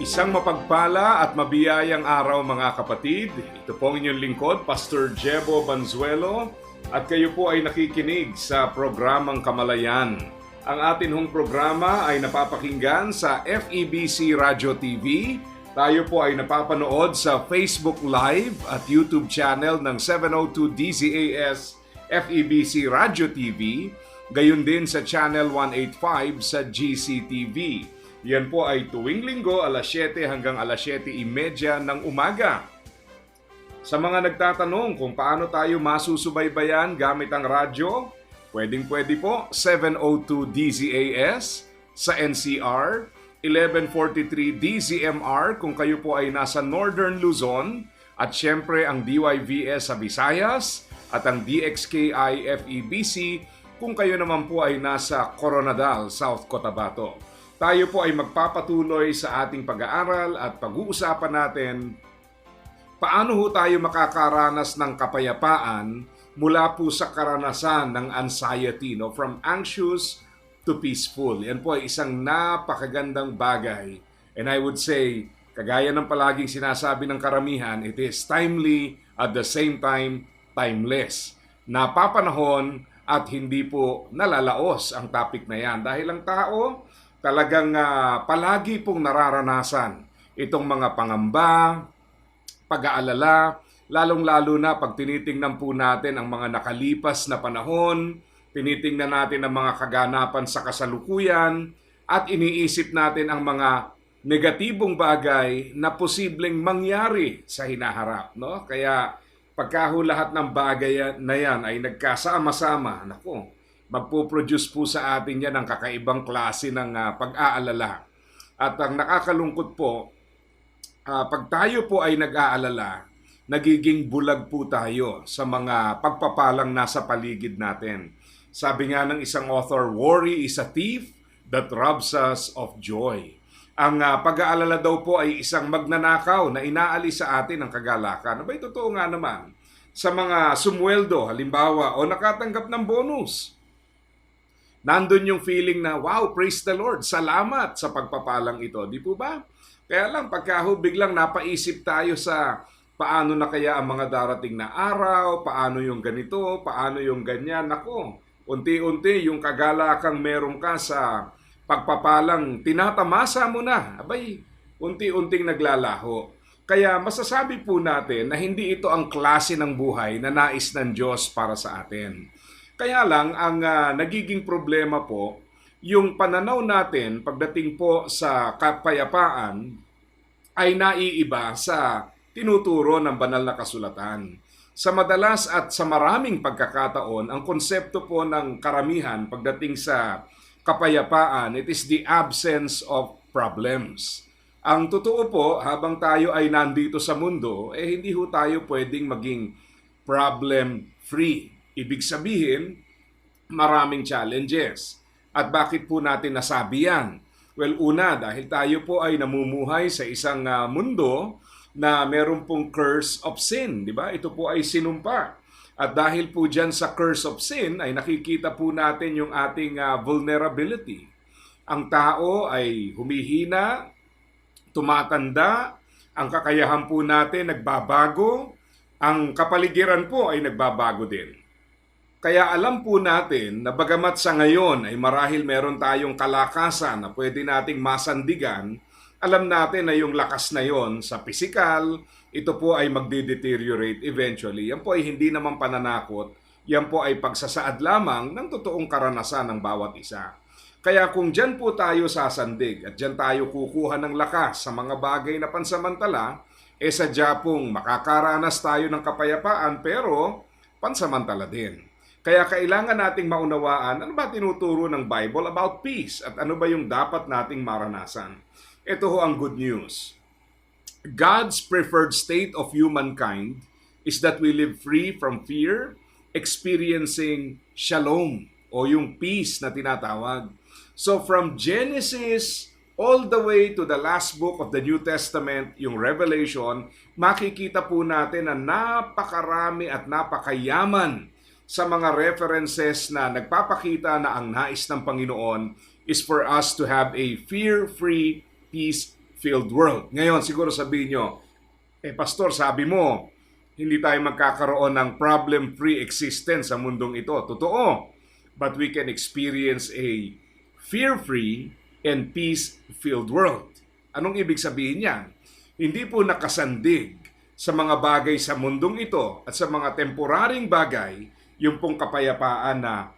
Isang mapagpala at mabiyayang araw mga kapatid. Ito po ang inyong lingkod, Pastor Jebo Banzuelo. At kayo po ay nakikinig sa programang Kamalayan. Ang atin hong programa ay napapakinggan sa FEBC Radio TV. Tayo po ay napapanood sa Facebook Live at YouTube channel ng 702 DZAS FEBC Radio TV. Gayon din sa Channel 185 sa GCTV. Yan po ay tuwing linggo alas 7 hanggang alas 7.30 ng umaga. Sa mga nagtatanong kung paano tayo masusubaybayan gamit ang radyo, pwedeng pwede po 702 DZAS sa NCR, 1143 DZMR kung kayo po ay nasa Northern Luzon, at syempre ang DYVS sa Visayas at ang DXKI FEBC kung kayo naman po ay nasa Coronadal, South Cotabato. Tayo po ay magpapatuloy sa ating pag-aaral at pag-uusapan natin paano ho tayo makakaranas ng kapayapaan mula po sa karanasan ng anxiety, no? from anxious to peaceful. Yan po ay isang napakagandang bagay. And I would say, kagaya ng palaging sinasabi ng karamihan, it is timely at the same time timeless. Napapanahon at hindi po nalalaos ang topic na yan. Dahil ang tao, talagang uh, palagi pong nararanasan itong mga pangamba, pag-aalala, lalong-lalo na pag tinitingnan po natin ang mga nakalipas na panahon, tinitingnan natin ang mga kaganapan sa kasalukuyan, at iniisip natin ang mga negatibong bagay na posibleng mangyari sa hinaharap. No? Kaya pagkaho lahat ng bagay na yan ay nagkasama-sama, nako, magpo-produce po sa atin yan ng kakaibang klase ng uh, pag-aalala. At ang nakakalungkot po, uh, pag tayo po ay nag-aalala, nagiging bulag po tayo sa mga pagpapalang nasa paligid natin. Sabi nga ng isang author, worry is a thief that robs us of joy. Ang uh, pag-aalala daw po ay isang magnanakaw na inaalis sa atin ang kagalakan. Abay, totoo nga naman. Sa mga sumweldo, halimbawa, o nakatanggap ng bonus, nandun yung feeling na, wow, praise the Lord, salamat sa pagpapalang ito. Di po ba? Kaya lang, pagkaho biglang napaisip tayo sa paano na kaya ang mga darating na araw, paano yung ganito, paano yung ganyan. Nako, unti-unti yung kagalakang meron ka sa pagpapalang tinatamasa mo na. Abay, unti-unting naglalaho. Kaya masasabi po natin na hindi ito ang klase ng buhay na nais ng Diyos para sa atin. Kaya lang, ang uh, nagiging problema po, yung pananaw natin pagdating po sa kapayapaan ay naiiba sa tinuturo ng banal na kasulatan. Sa madalas at sa maraming pagkakataon, ang konsepto po ng karamihan pagdating sa kapayapaan, it is the absence of problems. Ang totoo po, habang tayo ay nandito sa mundo, eh hindi ho tayo pwedeng maging problem-free. Ibig sabihin, maraming challenges. At bakit po natin nasabi yan? Well, una, dahil tayo po ay namumuhay sa isang uh, mundo na meron pong curse of sin, di ba? Ito po ay sinumpa. At dahil po dyan sa curse of sin ay nakikita po natin yung ating uh, vulnerability. Ang tao ay humihina, tumatanda, ang kakayahan po natin nagbabago, ang kapaligiran po ay nagbabago din. Kaya alam po natin na bagamat sa ngayon ay marahil meron tayong kalakasan na pwede nating masandigan, alam natin na yung lakas na yon sa pisikal, ito po ay magde-deteriorate eventually. Yan po ay hindi naman pananakot. Yan po ay pagsasaad lamang ng totoong karanasan ng bawat isa. Kaya kung dyan po tayo sasandig at dyan tayo kukuha ng lakas sa mga bagay na pansamantala, eh sadya pong makakaranas tayo ng kapayapaan pero pansamantala din. Kaya kailangan nating maunawaan ano ba tinuturo ng Bible about peace at ano ba yung dapat nating maranasan. Ito ho ang good news. God's preferred state of humankind is that we live free from fear, experiencing shalom o yung peace na tinatawag. So from Genesis all the way to the last book of the New Testament, yung Revelation, makikita po natin na napakarami at napakayaman sa mga references na nagpapakita na ang nais ng Panginoon is for us to have a fear-free, peace-filled world. Ngayon, siguro sabihin nyo, eh pastor, sabi mo, hindi tayo magkakaroon ng problem-free existence sa mundong ito. Totoo. But we can experience a fear-free and peace-filled world. Anong ibig sabihin niyan? Hindi po nakasandig sa mga bagay sa mundong ito at sa mga temporaring bagay yung pong kapayapaan na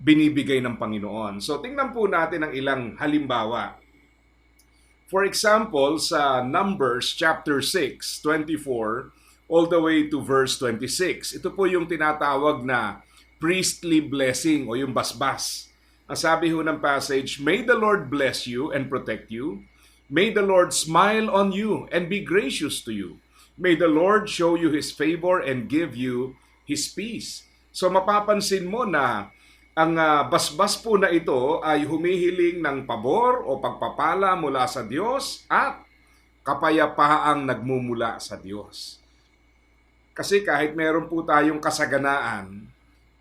binibigay ng Panginoon. So tingnan po natin ang ilang halimbawa. For example, sa Numbers chapter 6, 24 all the way to verse 26. Ito po yung tinatawag na priestly blessing o yung basbas. Ang sabi ho ng passage, May the Lord bless you and protect you. May the Lord smile on you and be gracious to you. May the Lord show you His favor and give you His peace. So mapapansin mo na ang uh, basbas po na ito ay humihiling ng pabor o pagpapala mula sa Diyos at kapayapaang nagmumula sa Diyos. Kasi kahit meron po tayong kasaganaan,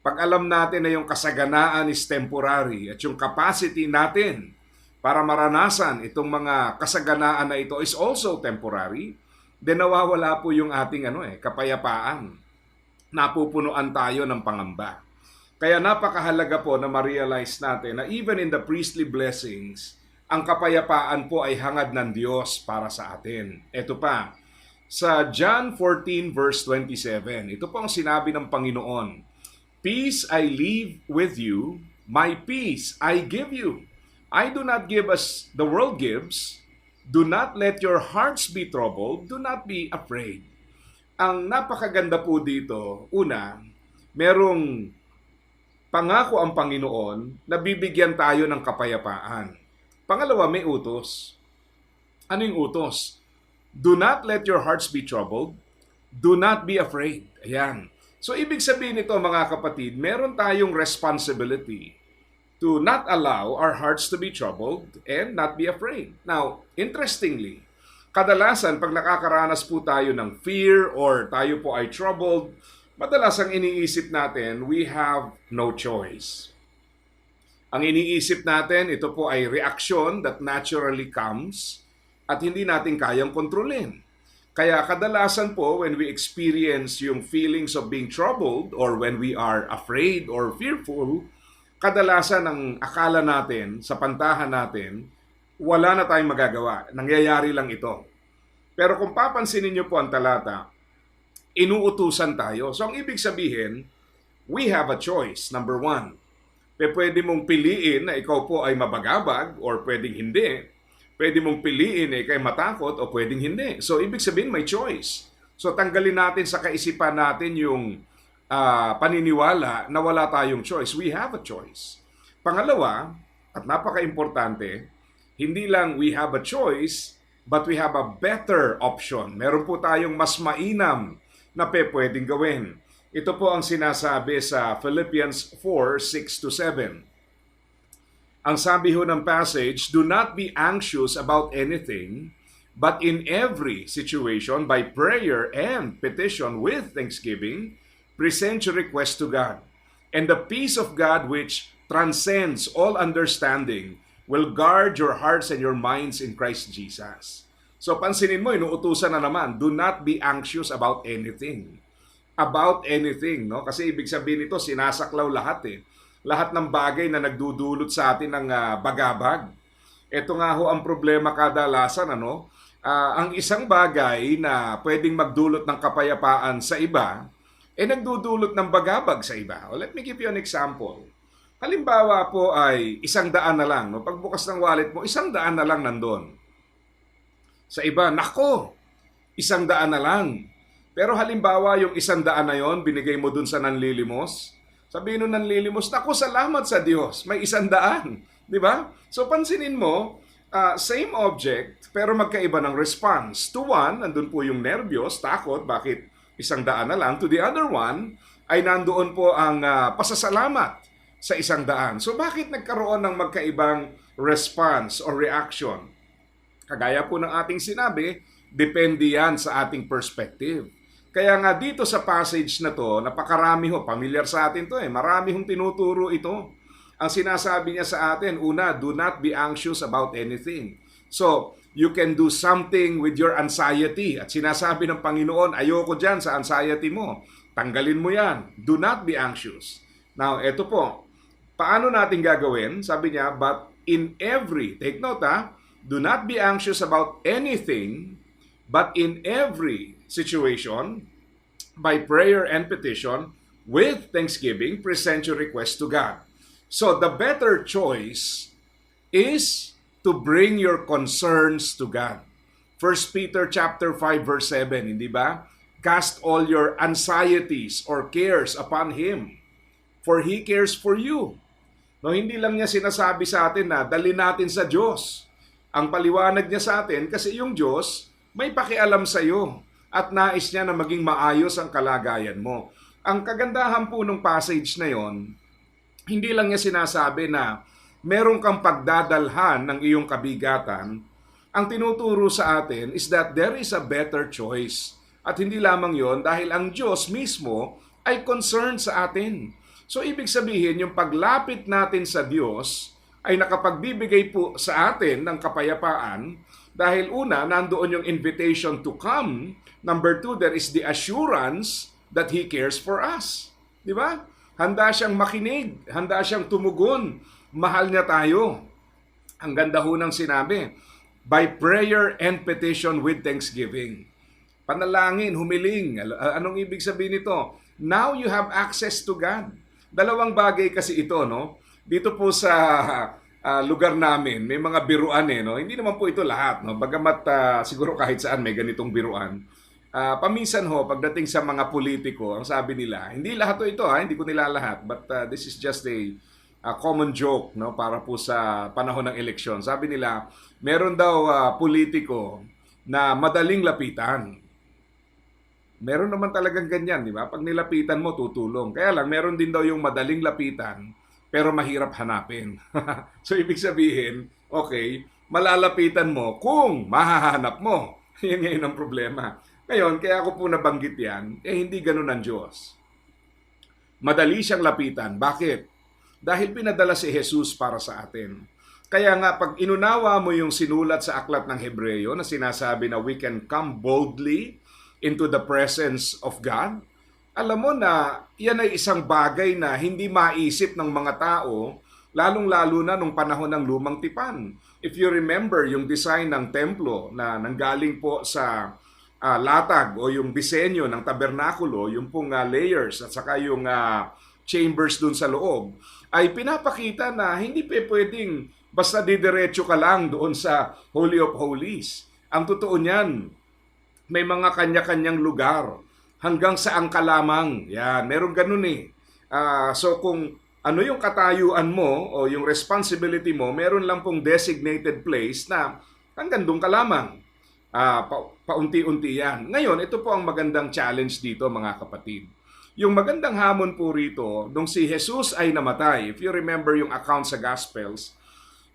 pag alam natin na yung kasaganaan is temporary at yung capacity natin para maranasan itong mga kasaganaan na ito is also temporary, then nawawala po yung ating ano eh, kapayapaan. Napupunuan tayo ng pangamba. Kaya napakahalaga po na ma-realize natin na even in the priestly blessings, ang kapayapaan po ay hangad ng Diyos para sa atin. Ito pa, sa John 14 verse 27, ito po ang sinabi ng Panginoon, Peace I leave with you, my peace I give you. I do not give as the world gives. Do not let your hearts be troubled. Do not be afraid. Ang napakaganda po dito, una, merong pangako ang Panginoon na bibigyan tayo ng kapayapaan. Pangalawa, may utos. Ano yung utos? Do not let your hearts be troubled. Do not be afraid. Ayan. So, ibig sabihin nito mga kapatid, meron tayong responsibility to not allow our hearts to be troubled and not be afraid. Now, interestingly, kadalasan pag nakakaranas po tayo ng fear or tayo po ay troubled, madalas ang iniisip natin, we have no choice. Ang iniisip natin, ito po ay reaction that naturally comes at hindi natin kayang kontrolin. Kaya kadalasan po when we experience yung feelings of being troubled or when we are afraid or fearful, kadalasan ang akala natin sa pantahan natin, wala na tayong magagawa. Nangyayari lang ito. Pero kung papansinin niyo po ang talata, inuutusan tayo. So ang ibig sabihin, we have a choice, number one. Pwede mong piliin na ikaw po ay mabagabag or pwedeng hindi. Pwede mong piliin na ikaw ay matakot o pwedeng hindi. So ibig sabihin, may choice. So tanggalin natin sa kaisipan natin yung uh, paniniwala na wala tayong choice. We have a choice. Pangalawa, at napaka-importante, hindi lang we have a choice, but we have a better option. Meron po tayong mas mainam na pe pwedeng gawin. Ito po ang sinasabi sa Philippians 4, 6 to 7. Ang sabi ho ng passage, Do not be anxious about anything, but in every situation, by prayer and petition with thanksgiving, present your request to God. And the peace of God which transcends all understanding will guard your hearts and your minds in Christ Jesus. So pansinin mo, inuutusan na naman, do not be anxious about anything. About anything, no? Kasi ibig sabihin nito, sinasaklaw lahat eh. Lahat ng bagay na nagdudulot sa atin ng uh, bagabag. Ito nga ho ang problema kadalasan, ano? Uh, ang isang bagay na pwedeng magdulot ng kapayapaan sa iba, eh nagdudulot ng bagabag sa iba. Well, let me give you an example. Halimbawa po ay isang daan na lang. No? Pagbukas ng wallet mo, isang daan na lang nandun. Sa iba, nako, isang daan na lang. Pero halimbawa yung isang daan na yon binigay mo dun sa nanlilimos, Sabihin nun ng lilimos, naku, salamat sa Diyos, may isang daan. Di ba? So pansinin mo, ah, same object, pero magkaiba ng response. To one, nandun po yung nervyos, takot, bakit isang daan na lang. To the other one, ay nandoon po ang ah, pasasalamat sa isang daan. So bakit nagkaroon ng magkaibang response or reaction? Kagaya po ng ating sinabi, depende yan sa ating perspective. Kaya nga dito sa passage na to, napakarami ho, familiar sa atin to eh, marami hong tinuturo ito. Ang sinasabi niya sa atin, una, do not be anxious about anything. So, you can do something with your anxiety. At sinasabi ng Panginoon, ayoko dyan sa anxiety mo. Tanggalin mo yan. Do not be anxious. Now, eto po, paano natin gagawin? Sabi niya, but in every, take note ha, do not be anxious about anything, but in every situation, by prayer and petition, with thanksgiving, present your request to God. So the better choice is to bring your concerns to God. 1 Peter chapter 5 verse 7, hindi ba? Cast all your anxieties or cares upon him, for he cares for you. No, hindi lang niya sinasabi sa atin na dali natin sa Diyos. Ang paliwanag niya sa atin kasi yung Diyos may pakialam sa iyo at nais niya na maging maayos ang kalagayan mo. Ang kagandahan po ng passage na yon, hindi lang niya sinasabi na meron kang pagdadalhan ng iyong kabigatan. Ang tinuturo sa atin is that there is a better choice. At hindi lamang yon dahil ang Diyos mismo ay concerned sa atin. So ibig sabihin, yung paglapit natin sa Diyos ay nakapagbibigay po sa atin ng kapayapaan dahil una, nandoon yung invitation to come. Number two, there is the assurance that He cares for us. Di ba? Handa siyang makinig, handa siyang tumugon, mahal niya tayo. Ang ganda ho ng sinabi, by prayer and petition with thanksgiving. Panalangin, humiling. Anong ibig sabihin nito? Now you have access to God. Dalawang bagay kasi ito, no? Dito po sa ah, lugar namin, may mga biruan eh, no? Hindi naman po ito lahat, no? Bagamat ah, siguro kahit saan may ganitong biruan. Ah, paminsan ho, pagdating sa mga politiko, ang sabi nila, hindi lahat to ito ha, hindi ko nila lahat, but ah, this is just a, a common joke, no? Para po sa panahon ng eleksyon. Sabi nila, meron daw ah, politiko na madaling lapitan. Meron naman talagang ganyan, di ba? Pag nilapitan mo, tutulong. Kaya lang, meron din daw yung madaling lapitan, pero mahirap hanapin. so, ibig sabihin, okay, malalapitan mo kung mahahanap mo. Yan ngayon ang problema. Ngayon, kaya ako po nabanggit yan, eh hindi ganun ang Diyos. Madali siyang lapitan. Bakit? Dahil pinadala si Jesus para sa atin. Kaya nga, pag inunawa mo yung sinulat sa aklat ng Hebreyo na sinasabi na we can come boldly into the presence of God, alam mo na yan ay isang bagay na hindi maisip ng mga tao, lalong-lalo na nung panahon ng lumang tipan. If you remember yung design ng templo na nanggaling po sa ah, latag o yung disenyo ng tabernakulo, yung pong ah, layers at saka yung ah, chambers dun sa loob, ay pinapakita na hindi pa pwedeng basta didiretso ka lang doon sa Holy of Holies. Ang totoo niyan, may mga kanya-kanyang lugar hanggang saan ka lamang. Yan, meron ganun eh. Ah, so kung ano yung katayuan mo o yung responsibility mo, meron lang pong designated place na hanggang doon ka lamang. Ah, pa- paunti-unti yan. Ngayon, ito po ang magandang challenge dito mga kapatid. Yung magandang hamon po rito, nung si Jesus ay namatay, if you remember yung account sa Gospels,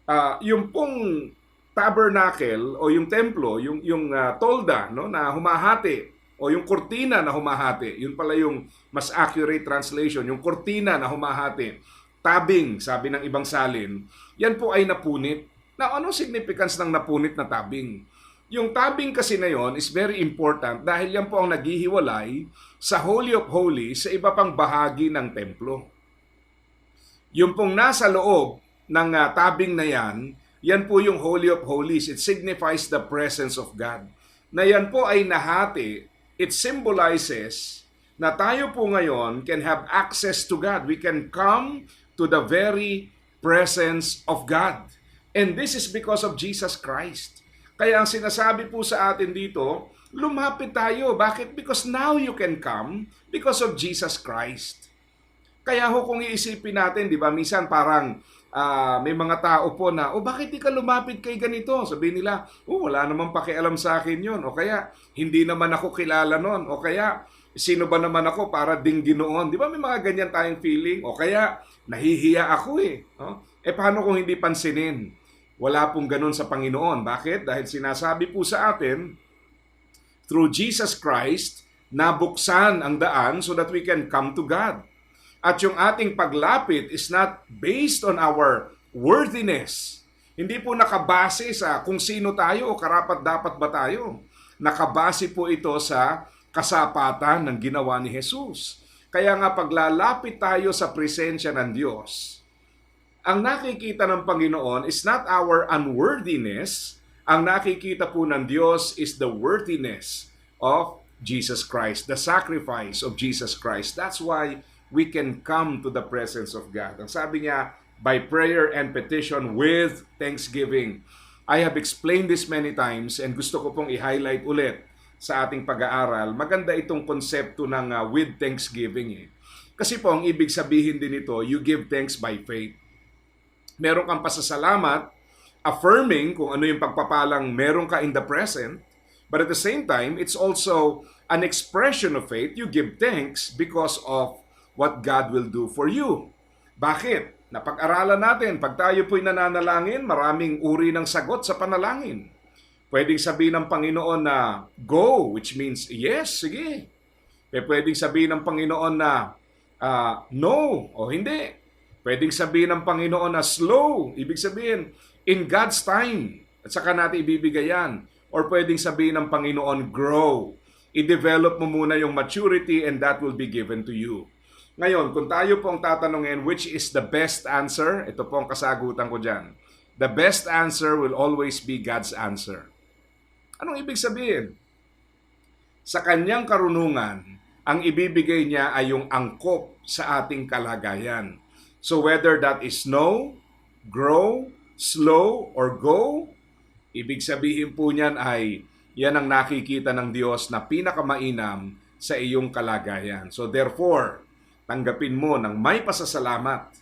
ah, yung pong tabernacle o yung templo, yung yung ah, tolda no na humahati o yung kortina na humahati. Yun pala yung mas accurate translation, yung kortina na humahati. Tabing, sabi ng ibang salin. Yan po ay napunit. Now, anong significance ng napunit na tabing? Yung tabing kasi na yon is very important dahil yan po ang naghihiwalay sa Holy of Holies sa iba pang bahagi ng templo. Yung pong nasa loob ng ah, tabing na yan, yan po yung Holy of Holies. It signifies the presence of God. Na yan po ay nahati, it symbolizes na tayo po ngayon can have access to God. We can come to the very presence of God. And this is because of Jesus Christ. Kaya ang sinasabi po sa atin dito, lumapit tayo. Bakit? Because now you can come because of Jesus Christ. Kaya ho kung iisipin natin, di ba, minsan parang ah, may mga tao po na, oh bakit di ka lumapit kay ganito? Sabihin nila, oh wala namang pakialam sa akin yon O kaya, hindi naman ako kilala nun. O kaya, sino ba naman ako para dinggin noon? Di ba may mga ganyan tayong feeling? O kaya, nahihiya ako eh. No? Eh paano kung hindi pansinin? Wala pong ganun sa Panginoon. Bakit? Dahil sinasabi po sa atin, through Jesus Christ, nabuksan ang daan so that we can come to God. At yung ating paglapit is not based on our worthiness. Hindi po nakabase sa kung sino tayo o karapat dapat ba tayo. Nakabase po ito sa kasapatan ng ginawa ni Jesus. Kaya nga paglalapit tayo sa presensya ng Diyos, ang nakikita ng Panginoon is not our unworthiness. Ang nakikita po ng Diyos is the worthiness of Jesus Christ, the sacrifice of Jesus Christ. That's why we can come to the presence of God. Ang sabi niya, by prayer and petition with thanksgiving. I have explained this many times and gusto ko pong i-highlight ulit sa ating pag-aaral. Maganda itong konsepto ng uh, with thanksgiving eh. Kasi po, ang ibig sabihin din ito, you give thanks by faith. Meron kang pasasalamat, affirming kung ano yung pagpapalang meron ka in the present, but at the same time, it's also an expression of faith. You give thanks because of what God will do for you. Bakit? Napag-aralan natin, pag tayo po'y nananalangin, maraming uri ng sagot sa panalangin. Pwedeng sabihin ng Panginoon na go, which means yes, sige. Eh, pwedeng sabihin ng Panginoon na ah, no o hindi. Pwedeng sabihin ng Panginoon na slow, ibig sabihin in God's time. At saka natin ibibigay yan. Or pwedeng sabihin ng Panginoon grow. I-develop mo muna yung maturity and that will be given to you. Ngayon, kung tayo pong tatanungin which is the best answer, ito po ang kasagutan ko dyan. The best answer will always be God's answer. Anong ibig sabihin? Sa kanyang karunungan, ang ibibigay niya ay yung angkop sa ating kalagayan. So whether that is no, grow, slow, or go, ibig sabihin po niyan ay yan ang nakikita ng Diyos na pinakamainam sa iyong kalagayan. So therefore, tanggapin mo ng may pasasalamat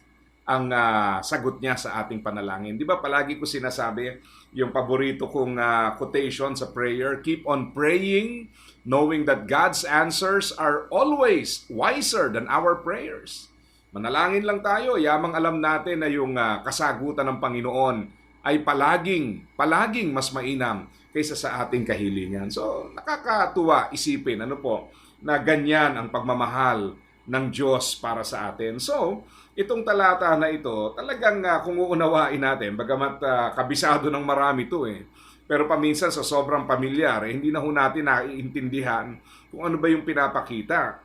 ang ah, sagot niya sa ating panalangin. Di ba palagi ko sinasabi yung paborito kong ah, quotation sa prayer, keep on praying knowing that God's answers are always wiser than our prayers. Manalangin lang tayo, yamang alam natin na yung ah, kasagutan ng Panginoon ay palaging, palaging mas mainam kaysa sa ating kahilingan. So, nakakatuwa isipin, ano po, na ganyan ang pagmamahal ng Diyos para sa atin. So, itong talata na ito, talagang uh, kung uunawain natin, bagamat ah, kabisado ng marami to eh, pero paminsan sa sobrang pamilyar, eh, hindi na ho natin naiintindihan kung ano ba yung pinapakita.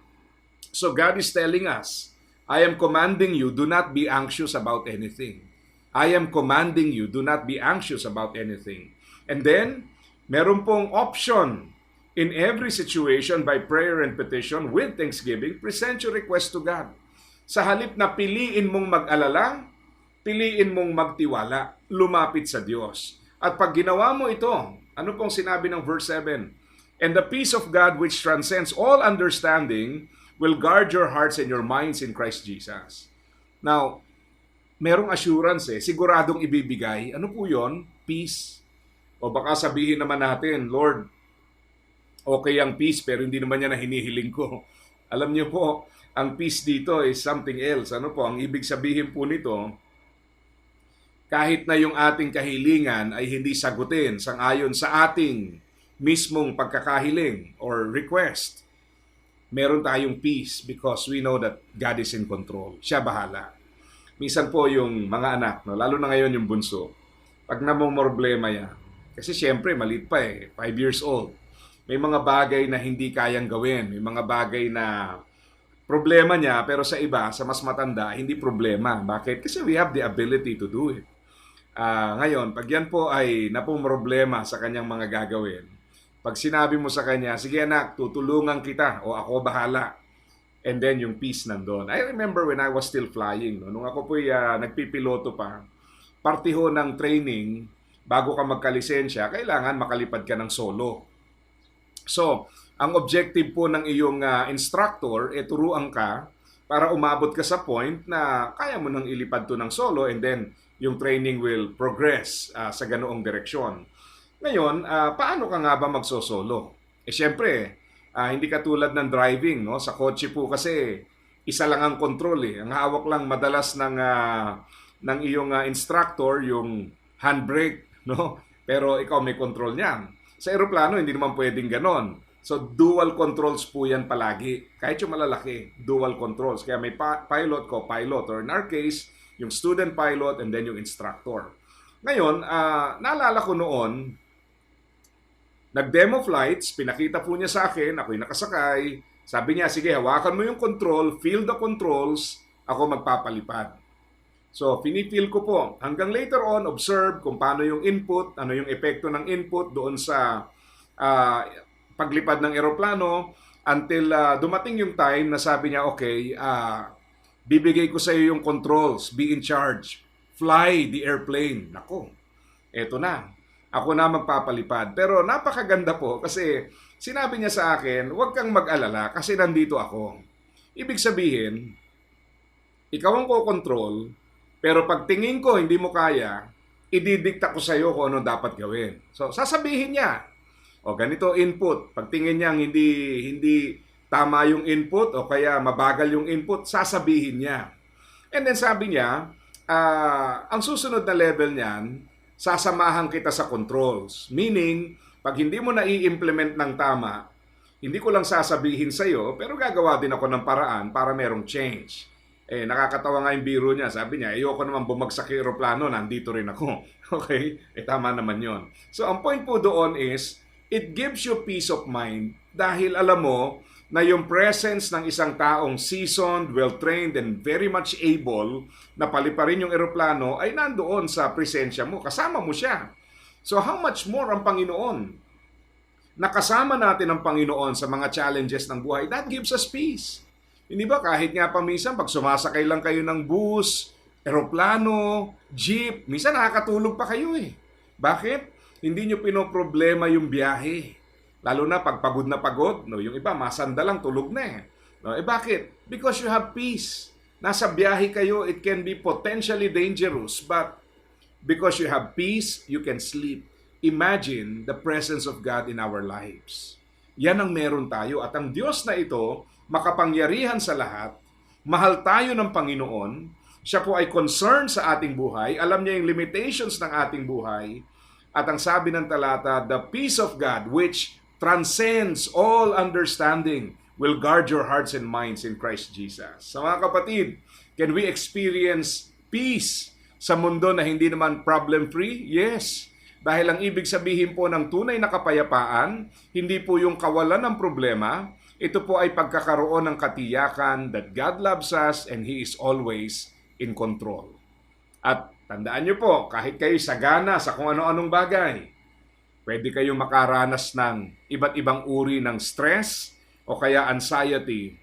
So God is telling us, I am commanding you, do not be anxious about anything. I am commanding you, do not be anxious about anything. And then, meron pong option in every situation by prayer and petition with thanksgiving, present your request to God. Sa halip na piliin mong mag-alala, piliin mong magtiwala, lumapit sa Diyos. At pag ginawa mo ito, ano pong sinabi ng verse 7? And the peace of God which transcends all understanding will guard your hearts and your minds in Christ Jesus. Now, merong assurance eh, siguradong ibibigay. Ano po yon? Peace. O baka sabihin naman natin, Lord, okay ang peace pero hindi naman yan na hinihiling ko. Alam niyo po, ang peace dito is something else. Ano po, ang ibig sabihin po nito, kahit na yung ating kahilingan ay hindi sagutin sangayon sa ating mismong pagkakahiling or request, meron tayong peace because we know that God is in control. Siya bahala. Minsan po yung mga anak, no, lalo na ngayon yung bunso, pag namumroblema yan, kasi siyempre maliit pa eh, 5 years old, may mga bagay na hindi kayang gawin, may mga bagay na problema niya pero sa iba, sa mas matanda, hindi problema. Bakit? Kasi we have the ability to do it. Ah, ngayon, pag yan po ay napumroblema sa kanyang mga gagawin, pag sinabi mo sa kanya, sige anak, tutulungan kita o ako bahala. And then yung peace nandun. I remember when I was still flying, no? nung ako po nagpipiloto pa, partiho ng training, bago ka magkalisensya, kailangan makalipad ka ng solo. So, ang objective po ng iyong ah, instructor, e turuan ka para umabot ka sa point na kaya mo nang ilipad to ng solo and then yung training will progress ah, sa ganoong direksyon. Ngayon, ah, paano ka nga ba magsosolo? Eh syempre, ah, hindi katulad ng driving, no? Sa kotse po kasi isa lang ang control eh. Ang hawak lang madalas ng ah, ng iyong ah, instructor yung handbrake, no? Pero ikaw may control niyan. Sa eroplano hindi naman pwedeng ganon. So dual controls po yan palagi. Kahit yung malalaki, dual controls. Kaya may pilot ko, pilot or in our case, yung student pilot and then yung instructor. Ngayon, ah, naalala ko noon, Nag-demo flights, pinakita po niya sa akin, ako'y nakasakay. Sabi niya, sige, hawakan mo yung control, feel the controls, ako magpapalipad. So, pinipil ko po. Hanggang later on, observe kung paano yung input, ano yung epekto ng input doon sa ah, paglipad ng eroplano until ah, dumating yung time na sabi niya, okay, ah, bibigay ko sa iyo yung controls, be in charge, fly the airplane. Nako, eto na ako na magpapalipad. Pero napakaganda po kasi sinabi niya sa akin, huwag kang mag-alala kasi nandito ako. Ibig sabihin, ikaw ang ko-control, pero pag tingin ko hindi mo kaya, ididikta ko sa iyo kung ano dapat gawin. So, sasabihin niya, o ganito input, pag tingin niya hindi, hindi tama yung input o kaya mabagal yung input, sasabihin niya. And then sabi niya, ah, ang susunod na level niyan, sasamahan kita sa controls. Meaning, pag hindi mo na i-implement ng tama, hindi ko lang sasabihin sa iyo, pero gagawa din ako ng paraan para merong change. Eh, nakakatawa nga yung biro niya. Sabi niya, ayoko naman bumagsak yung aeroplano, nandito rin ako. Okay? Eh, tama naman yon. So, ang point po doon is, it gives you peace of mind dahil alam mo na yung presence ng isang taong seasoned, well-trained, and very much able na paliparin yung eroplano ay nandoon sa presensya mo. Kasama mo siya. So how much more ang Panginoon? Nakasama natin ang Panginoon sa mga challenges ng buhay. That gives us peace. Hindi ba kahit nga paminsan pag sumasakay lang kayo ng bus, eroplano, jeep, minsan nakakatulog pa kayo eh. Bakit? Hindi nyo pinoproblema yung biyahe. Lalo na pag pagod na pagod, no, yung iba masanda lang tulog na eh. No, eh bakit? Because you have peace. Nasa biyahe kayo, it can be potentially dangerous, but because you have peace, you can sleep. Imagine the presence of God in our lives. Yan ang meron tayo at ang Diyos na ito, makapangyarihan sa lahat, mahal tayo ng Panginoon, siya po ay concerned sa ating buhay, alam niya yung limitations ng ating buhay, at ang sabi ng talata, the peace of God which transcends all understanding will guard your hearts and minds in Christ Jesus. Sa mga kapatid, can we experience peace sa mundo na hindi naman problem-free? Yes. Dahil ang ibig sabihin po ng tunay na kapayapaan, hindi po yung kawalan ng problema, ito po ay pagkakaroon ng katiyakan that God loves us and He is always in control. At tandaan niyo po, kahit kayo sagana sa kung ano-anong bagay, pwede kayong makaranas ng iba't ibang uri ng stress o kaya anxiety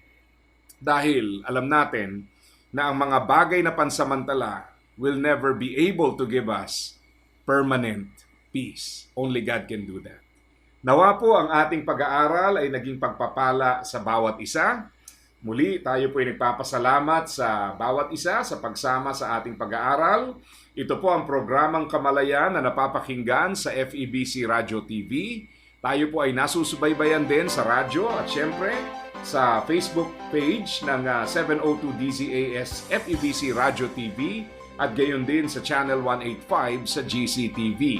dahil alam natin na ang mga bagay na pansamantala will never be able to give us permanent peace. Only God can do that. Nawa po ang ating pag-aaral ay naging pagpapala sa bawat isa. Muli, tayo po ay nagpapasalamat sa bawat isa sa pagsama sa ating pag-aaral. Ito po ang programang Kamalayan na napapakinggan sa FEBC Radio TV. Tayo po ay nasusubaybayan din sa radyo at syempre sa Facebook page ng ah, 702 DZAS FEBC Radio TV at gayon din sa Channel 185 sa GCTV.